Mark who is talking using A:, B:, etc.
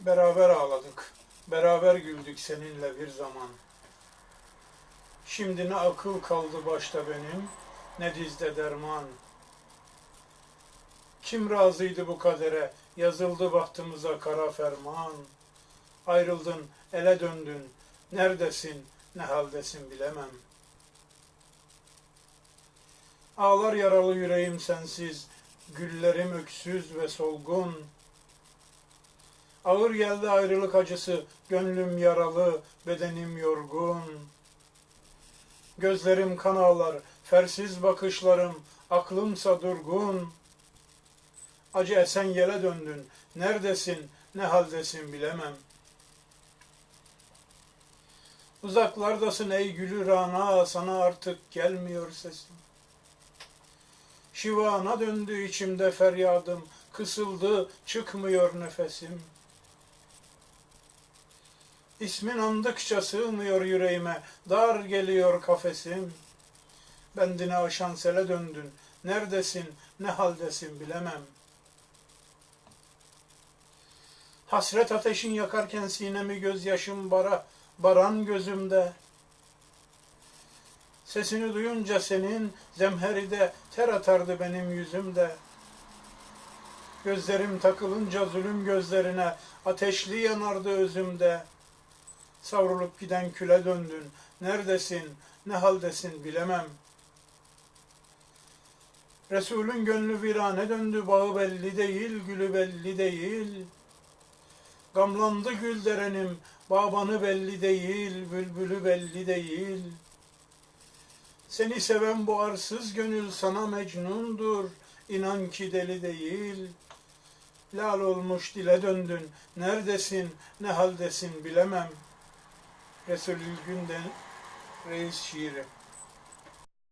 A: Beraber ağladık, beraber güldük seninle bir zaman. Şimdi ne akıl kaldı başta benim, ne dizde derman. Kim razıydı bu kadere, yazıldı bahtımıza kara ferman. Ayrıldın, ele döndün, neredesin, ne haldesin bilemem. Ağlar yaralı yüreğim sensiz, güllerim öksüz ve solgun. Ağır geldi ayrılık acısı, gönlüm yaralı, bedenim yorgun. Gözlerim kan ağlar, fersiz bakışlarım, aklımsa durgun. Acı esen yere döndün, neredesin, ne haldesin bilemem. Uzaklardasın ey gülü rana, sana artık gelmiyor sesim. Şivana döndü içimde feryadım, kısıldı, çıkmıyor nefesim. İsmin andıkça sığmıyor yüreğime, dar geliyor kafesim. Bendine aşan sele döndün, neredesin, ne haldesin bilemem. Hasret ateşin yakarken sinemi gözyaşım bara, baran gözümde. Sesini duyunca senin zemheride ter atardı benim yüzümde. Gözlerim takılınca zulüm gözlerine ateşli yanardı özümde. Savrulup giden küle döndün. Neredesin, ne haldesin bilemem. Resulün gönlü virane döndü, bağı belli değil, gülü belli değil. Gamlandı gül derenim, babanı belli değil, bülbülü belli değil. Seni seven bu arsız gönül sana mecnundur, inan ki deli değil. Lal olmuş dile döndün, neredesin, ne haldesin bilemem. Resulül Günden Reis şiiri.